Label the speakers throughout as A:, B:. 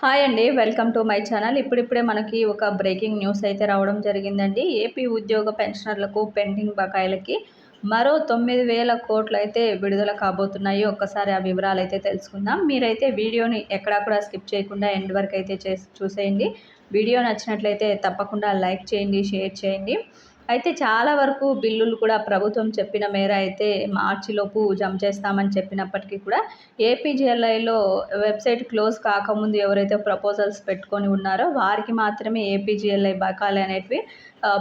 A: Hi అండి welcome to my channel. ఇప్పుడిప్పుడే మనకి ఒక బ్రేకింగ్ న్యూస్ అయితే రావడం జరిగిందండి. ఏపీ ఉద్యోగ పెన్షనర్లకు పెండింగ్ బకాయిలకి మరో తొమ్మిది వేల కోట్లు అయితే విడుదల కాబోతున్నాయి. ఒక్కసారి ఆ వివరాలు అయితే తెలుసుకుందాం. మీరైతే వీడియోని ఎక్కడా కూడా స్కిప్ చేయకుండా ఎండ్ వరకు అయితే చేసి చూసేయండి. వీడియో నచ్చినట్లయితే తప్పకుండా లైక్ చేయండి షేర్ చేయండి. అయితే చాలా వరకు బిల్లులు కూడా ప్రభుత్వం చెప్పిన మేర అయితే మార్చిలోపు జమ చేస్తామని చెప్పినప్పటికీ కూడా ఏపీజీఎల్ఐలో వెబ్సైట్ క్లోజ్ కాకముందు ఎవరైతే ప్రపోజల్స్ పెట్టుకొని ఉన్నారో వారికి మాత్రమే ఏపీజీఎల్ఐ బకాలు అనేటివి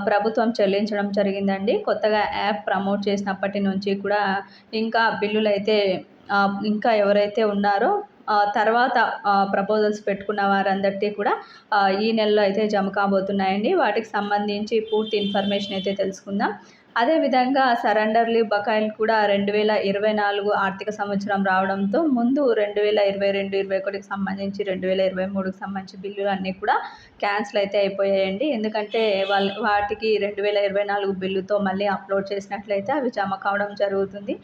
A: ప్రభుత్వం చెల్లించడం జరిగిందండి. కొత్తగా యాప్ ప్రమోట్ చేసినప్పటి నుంచి కూడా ఇంకా బిల్లులు అయితే ఇంకా ఎవరైతే ఉన్నారో తర్వాత ప్రపోజల్స్ పెట్టుకున్న వారందరికీ కూడా ఈ నెలలో అయితే జమ కాబోతున్నాయండి. వాటికి సంబంధించి పూర్తి ఇన్ఫర్మేషన్ అయితే తెలుసుకుందాం. అదేవిధంగా సరెండర్ లీవ్ బకాయిలు కూడా రెండు వేల ఇరవై నాలుగు ఆర్థిక సంవత్సరం రావడంతో ముందు రెండు వేల ఇరవై రెండు ఇరవై ఒకటికి సంబంధించి రెండు వేల ఇరవై మూడుకి సంబంధించి బిల్లులు అన్నీ కూడా క్యాన్సిల్ అయితే అయిపోయాయండి. ఎందుకంటే వాళ్ళ వాటికి రెండు వేల ఇరవై నాలుగు బిల్లుతో మళ్ళీ అప్లోడ్ చేసినట్లయితే అవి జమ కావడం జరుగుతుంది.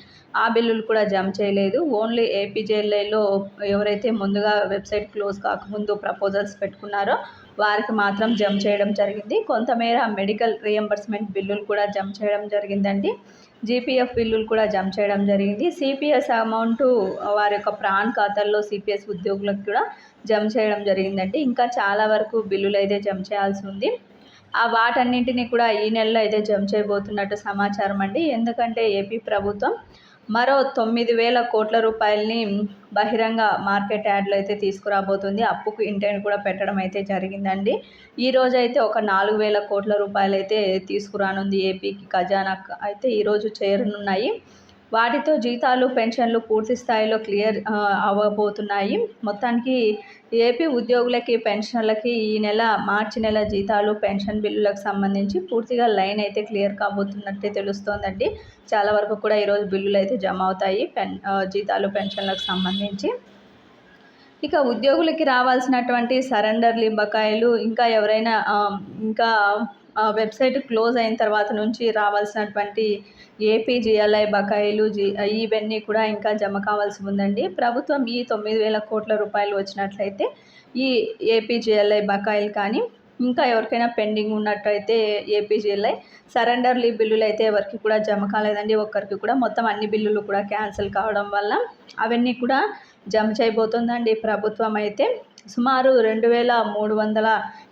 A: ఆ బిల్లులు కూడా జమ చేయలేదు. ఓన్లీ ఏపీజేఎల్ఐలో ఎవరైతే ముందుగా వెబ్సైట్ క్లోజ్ కాకముందు ప్రపోజల్స్ పెట్టుకున్నారో వారికి మాత్రం జమ చేయడం జరిగింది. కొంతమేర మెడికల్ రియంబర్స్మెంట్ బిల్లులు కూడా జమ చేయడం జరిగిందండి. జీపీఎఫ్ బిల్లులు కూడా జమ చేయడం జరిగింది. సిపిఎస్ అమౌంట్ వారి యొక్క ప్రాణ్ ఖాతాల్లో సిపిఎస్ ఉద్యోగులకు కూడా జమ చేయడం జరిగిందండి. ఇంకా చాలా వరకు బిల్లులు అయితే జమ చేయాల్సి ఉంది. ఆ వాటన్నింటినీ కూడా ఈ నెలలో అయితే జమ చేయబోతున్నట్టు సమాచారం అండి. ఎందుకంటే ఏపీ ప్రభుత్వం మరో తొమ్మిది వేల కోట్ల రూపాయలని బహిరంగ మార్కెట్ యాడ్లో అయితే తీసుకురాబోతుంది. అప్పుకు ఇంటెంట్ కూడా పెట్టడం అయితే జరిగిందండి. ఈరోజు అయితే ఒక నాలుగు వేల కోట్ల రూపాయలు అయితే తీసుకురానుంది ఏపీకి. ఖజానా అయితే ఈరోజు చేరనున్నాయి. వాటితో జీతాలు పెన్షన్లు పూర్తి స్థాయిలో క్లియర్ అవ్వబోతున్నాయి. మొత్తానికి ఏపీ ఉద్యోగులకి పెన్షన్లకి ఈ నెల మార్చి నెల జీతాలు పెన్షన్ బిల్లులకు సంబంధించి పూర్తిగా లైన్ అయితే క్లియర్ కాబోతున్నట్టే తెలుస్తోందండి. చాలా వరకు కూడా ఈరోజు బిల్లులు అయితే జమ అవుతాయి పెన్ జీతాలు పెన్షన్లకు సంబంధించి. ఇక ఉద్యోగులకి రావాల్సినటువంటి సరెండర్లు బకాయిలు ఇంకా ఎవరైనా ఇంకా వెబ్సైట్ క్లోజ్ అయిన తర్వాత నుంచి రావాల్సినటువంటి ఏపీజీఎల్ఐ బకాయిలు జి ఇవన్నీ కూడా ఇంకా జమ కావాల్సి ఉందండి. ప్రభుత్వం ఈ తొమ్మిది వేల కోట్ల రూపాయలు వచ్చినట్లయితే ఈ ఏపీజీఎల్ఐ బకాయిలు కానీ ఇంకా ఎవరికైనా పెండింగ్ ఉన్నట్టయితే ఏపీజీఎల్ఐ సరెండర్ లీవ్ బిల్లులు అయితే ఎవరికి కూడా జమ కాలేదండి. ఒక్కరికి కూడా మొత్తం అన్ని బిల్లులు కూడా క్యాన్సిల్ కావడం వల్ల అవన్నీ కూడా జమ చేయబోతుందండి. ప్రభుత్వం అయితే సుమారు రెండు వేల మూడు వందల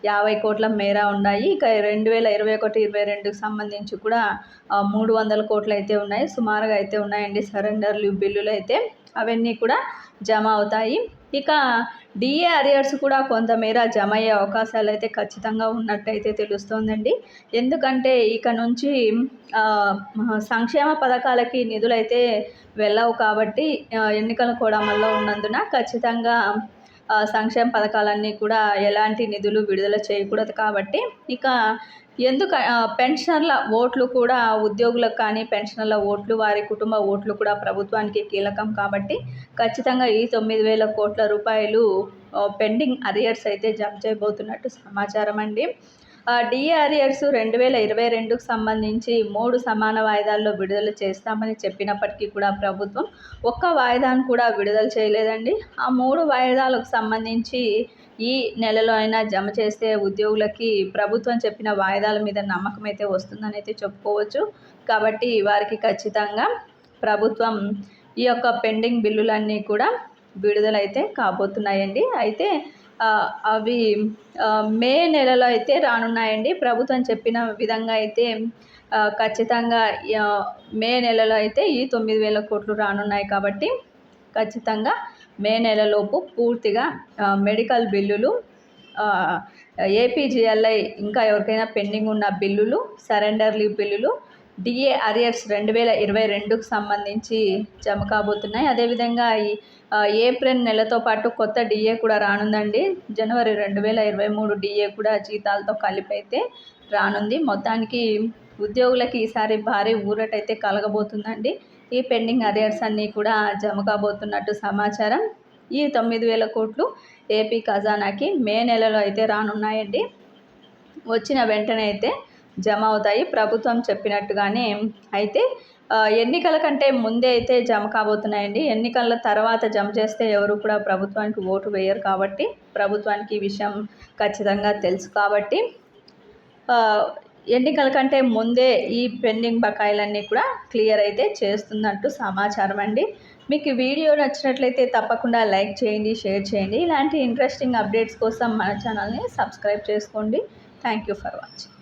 A: యాభై కోట్ల మేర ఉన్నాయి. ఇక రెండు వేల ఇరవై ఒకటి ఇరవై రెండుకి సంబంధించి కూడా మూడు వందల కోట్లు అయితే ఉన్నాయి. సుమారుగా అయితే ఉన్నాయండి సరెండర్లు బిల్లులు అయితే. అవన్నీ కూడా జమ అవుతాయి. ఇక డిఏ అరియర్స్ కూడా కొంతమేర జమ అయ్యే అవకాశాలు అయితే ఖచ్చితంగా ఉన్నట్టయితే తెలుస్తోందండి. ఎందుకంటే ఇక నుంచి సంక్షేమ పథకాలకి నిధులైతే వెళ్ళవు కాబట్టి ఎన్నికల కోడమల్లో ఉన్నందున ఖచ్చితంగా సంక్షేమ పథకాలన్నీ కూడా ఎలాంటి నిధులు విడుదల చేయకూడదు కాబట్టి ఇక ఎందుకు పెన్షనర్ల ఓట్లు కూడా ఉద్యోగులకు కానీ పెన్షనర్ల ఓట్లు వారి కుటుంబ ఓట్లు కూడా ప్రభుత్వానికి కీలకం కాబట్టి ఖచ్చితంగా ఈ తొమ్మిది వేల కోట్ల రూపాయలు పెండింగ్ అరియర్స్ అయితే జమ చేయబోతున్నట్టు సమాచారం అండి. డిఆర్ఎస్ రెండు వేల ఇరవై రెండుకు సంబంధించి మూడు సమాన వాయిదాల్లో విడుదల చేస్తామని చెప్పినప్పటికీ కూడా ప్రభుత్వం ఒక్క వాయిదాను కూడా విడుదల చేయలేదండి. ఆ మూడు వాయిదాలకు సంబంధించి ఈ నెలలో అయినా జమ చేస్తే ఉద్యోగులకి ప్రభుత్వం చెప్పిన వాయిదాల మీద నమ్మకం అయితే వస్తుందని అయితే చెప్పుకోవచ్చు. కాబట్టి వారికి ఖచ్చితంగా ప్రభుత్వం ఈ యొక్క పెండింగ్ బిల్లులన్నీ కూడా విడుదలైతే కాబోతున్నాయండి. అయితే అవి మే నెలలో అయితే రానున్నాయండి. ప్రభుత్వం చెప్పిన విధంగా అయితే ఖచ్చితంగా మే నెలలో అయితే ఈ తొమ్మిది వేల కోట్లు రానున్నాయి కాబట్టి ఖచ్చితంగా మే నెలలోపు పూర్తిగా మెడికల్ బిల్లులు ఏపీజీఎల్ఐ ఇంకా ఎవరికైనా పెండింగ్ ఉన్న బిల్లులు సరెండర్ లీవ్ బిల్లులు డిఏ అరియర్స్ రెండు వేల ఇరవై రెండుకు సంబంధించి జమ కాబోతున్నాయి అదేవిధంగా ఈ ఏప్రిల్ నెలతో పాటు కొత్త డిఏ కూడా రానుందండి. జనవరి రెండు వేల ఇరవై మూడు డిఏ కూడా జీతాలతో కలిపి అయితే రానుంది. మొత్తానికి ఉద్యోగులకి ఈసారి భారీ ఊరటైతే కలగబోతుందండి. ఈ పెండింగ్ అరియర్స్ అన్నీ కూడా జమ కాబోతున్నట్టు సమాచారం. ఈ తొమ్మిది వేల కోట్లు ఏపీ ఖజానాకి మే నెలలో అయితే రానున్నాయండి. వచ్చిన వెంటనే అయితే జమ అవుతాయి ప్రభుత్వం చెప్పినట్టుగానే అయితే ఎన్నికల కంటే ముందే అయితే జమ కాబోతున్నాయండి. ఎన్నికల తర్వాత జమ చేస్తే ఎవరు కూడా ప్రభుత్వానికి ఓటు వేయరు కాబట్టి ప్రభుత్వానికి ఈ విషయం ఖచ్చితంగా తెలుసు కాబట్టి ఎన్నికల కంటే ముందే ఈ పెండింగ్ బకాయిలన్నీ కూడా క్లియర్ అయితే చేస్తున్నట్టు సమాచారం అండి. మీకు వీడియో నచ్చినట్లయితే తప్పకుండా లైక్ చేయండి షేర్ చేయండి. ఇలాంటి ఇంట్రెస్టింగ్ అప్డేట్స్ కోసం మన ఛానల్ని సబ్స్క్రైబ్ చేసుకోండి. Thank you for watching.